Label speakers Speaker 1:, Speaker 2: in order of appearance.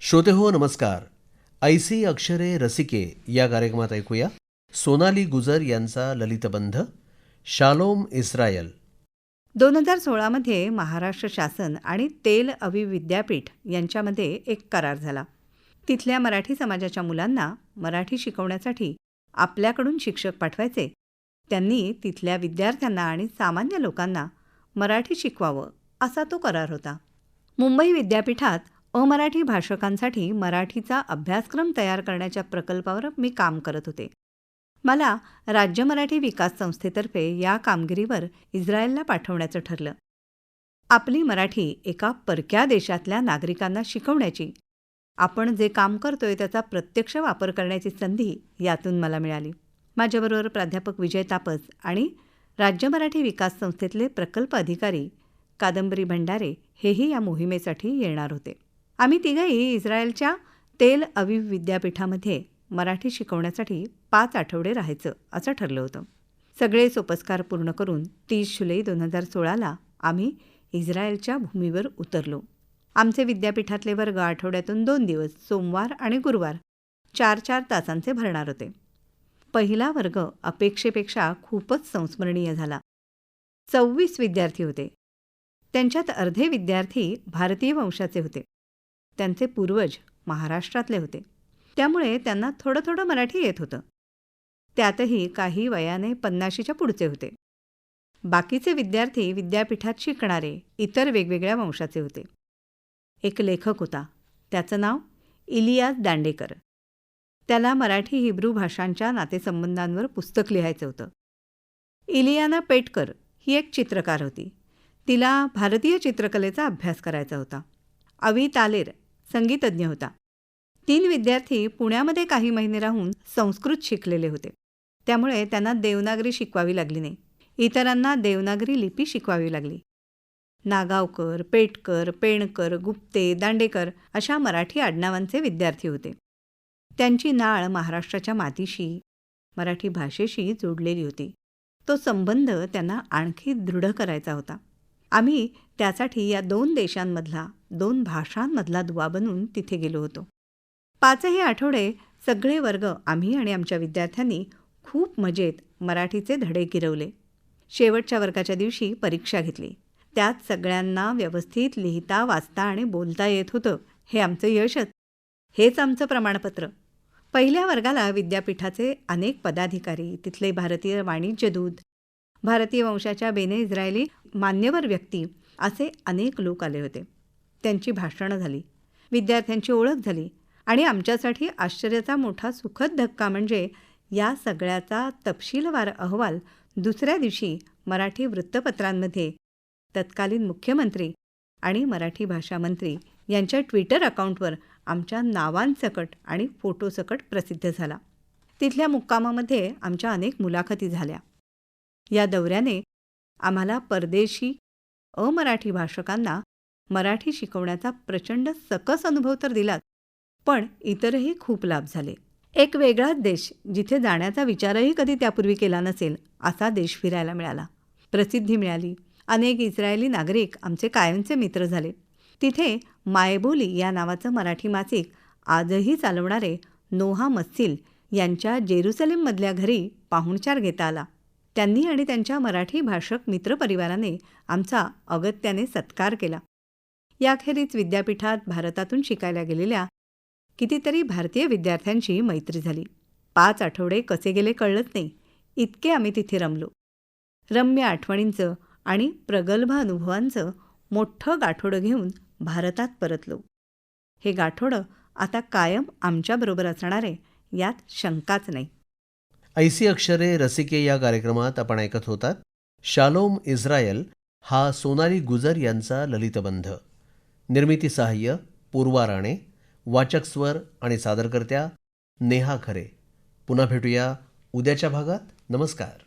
Speaker 1: श्रोते हो नमस्कार. ऐसी अक्षरे रसिके या कार्यक्रमात ऐकूया. सोनाली गुजर यांचा ललितबंध शालोम इस्रायल.
Speaker 2: दोन हजार सोळामध्ये महाराष्ट्र शासन आणि तेल अविव विद्यापीठ यांच्यामध्ये एक करार झाला. तिथल्या मराठी समाजाच्या मुलांना मराठी शिकवण्यासाठी आपल्याकडून शिक्षक पाठवायचे. त्यांनी तिथल्या विद्यार्थ्यांना आणि सामान्य लोकांना मराठी शिकवावं असा तो करार होता. मुंबई विद्यापीठात अमराठी भाषकांसाठी मराठीचा अभ्यासक्रम तयार करण्याच्या प्रकल्पावर मी काम करत होते. मला राज्य मराठी विकास संस्थेतर्फे या कामगिरीवर इस्रायलला पाठवण्याचं ठरलं. आपली मराठी एका परक्या देशातल्या नागरिकांना शिकवण्याची आपण जे काम करतोय त्याचा प्रत्यक्ष वापर करण्याची संधी यातून मला मिळाली. माझ्याबरोबर प्राध्यापक विजय तापस आणि राज्य मराठी विकास संस्थेतले प्रकल्प अधिकारी कादंबरी भंडारे हेही या मोहिमेसाठी येणार होते. आम्ही तिघंही इस्रायलच्या तेल अविव विद्यापीठामध्ये मराठी शिकवण्यासाठी पाच आठवडे राहायचं असं ठरलं होतं. सगळे सोपस्कार पूर्ण करून तीस जुलै दोन हजार सोळाला आम्ही इस्रायलच्या भूमीवर उतरलो. आमचे विद्यापीठातले वर्ग आठवड्यातून दोन दिवस सोमवार आणि गुरुवार चार चार तासांचे भरणार होते. पहिला वर्ग अपेक्षेपेक्षा खूपच संस्मरणीय झाला. चव्वीस विद्यार्थी होते. त्यांच्यात अर्धे विद्यार्थी भारतीय वंशाचे होते. त्यांचे पूर्वज महाराष्ट्रातले होते. त्यामुळे त्यांना थोडं थोडं मराठी येत होतं. त्यातही काही वयाने पन्नाशीच्या पुढचे होते. बाकीचे विद्यार्थी विद्यापीठात शिकणारे इतर वेगवेगळ्या वंशाचे होते. एक लेखक होता. त्याचं नाव इलियास दांडेकर. त्याला मराठी हिब्रू भाषांच्या नातेसंबंधांवर पुस्तक लिहायचं होतं. इलियाना पेटकर ही एक चित्रकार होती. तिला भारतीय चित्रकलेचा अभ्यास करायचा होता. अवी तालेर संगीतज्ञ होता. तीन विद्यार्थी पुण्यामध्ये काही महिने राहून संस्कृत शिकलेले होते. त्यामुळे त्यांना देवनागरी शिकवावी लागली नाही. इतरांना देवनागरी लिपी शिकवावी लागली. नागावकर पेटकर पेणकर गुप्ते दांडेकर अशा मराठी आडनावांचे विद्यार्थी होते. त्यांची नाळ महाराष्ट्राच्या मातीशी मराठी भाषेशी जोडलेली होती. तो संबंध त्यांना आणखी दृढ करायचा होता. आम्ही त्यासाठी या दोन देशांमधला दोन भाषांमधला दुवा बनून तिथे गेलो होतो. पाचही आठवडे सगळे वर्ग आम्ही आणि आमच्या विद्यार्थ्यांनी खूप मजेत मराठीचे धडे गिरवले. शेवटच्या वर्गाच्या दिवशी परीक्षा घेतली. त्यात सगळ्यांना व्यवस्थित लिहिता वाचता आणि बोलता येत होतं. हे आमचं यशच हेच आमचं प्रमाणपत्र. पहिल्या वर्गाला विद्यापीठाचे अनेक पदाधिकारी तिथले भारतीय वाणिज्यदूत भारतीय वंशाच्या बेने इस्रायली मान्यवर व्यक्ती असे अनेक लोक आले होते. त्यांची भाषणं झाली. विद्यार्थ्यांची ओळख झाली आणि आमच्यासाठी आश्चर्याचा मोठा सुखद धक्का म्हणजे या सगळ्याचा तपशीलवार अहवाल दुसऱ्या दिवशी मराठी वृत्तपत्रांमध्ये. तत्कालीन मुख्यमंत्री आणि मराठी भाषा मंत्री यांच्या ट्विटर अकाउंटवर आमच्या नावांसकट आणि फोटोसकट प्रसिद्ध झाला. तिथल्या मुक्कामामध्ये आमच्या अनेक मुलाखती झाल्या. या दौऱ्याने आम्हाला परदेशी अमराठी भाषकांना मराठी शिकवण्याचा प्रचंड सकस अनुभव तर दिलात पण इतरही खूप लाभ झाले. एक वेगळाच देश जिथे जाण्याचा विचारही कधी त्यापूर्वी केला नसेल असा देश फिरायला मिळाला. प्रसिद्धी मिळाली. अनेक इस्रायली नागरिक आमचे कायमचे मित्र झाले. तिथे मायबोली या नावाचं मराठी मासिक आजही चालवणारे नोहा मस्सिल यांच्या जेरुसलेममधल्या घरी पाहुणचार घेता आला. त्यांनी आणि त्यांच्या मराठी भाषक मित्रपरिवाराने आमचा अगत्याने सत्कार केला. याखेरीज विद्यापीठात भारतातून शिकायला गेलेल्या कितीतरी भारतीय विद्यार्थ्यांची मैत्री झाली. पाच आठवडे कसे गेले कळलंच नाही. इतके आम्ही तिथे रमलो. रम्य आठवणींचं आणि प्रगल्भ अनुभवांचं मोठं गाठोडं घेऊन भारतात परतलो. हे गाठोडं आता कायम आमच्याबरोबर असणार आहे यात शंकाच नाही.
Speaker 1: ऐसी अक्षरे रसिके या कार्यक्रमात आपण ऐकत होतात. शालोम इस्रायल हा सोनाली गुजर यांचा ललितबंध. निर्मिती सहाय्य पूर्वा राणे वाचक स्वर आणि सादरकर्त्या नेहा खरे. पुन्हा भेटूया उद्याच्या भागात. नमस्कार.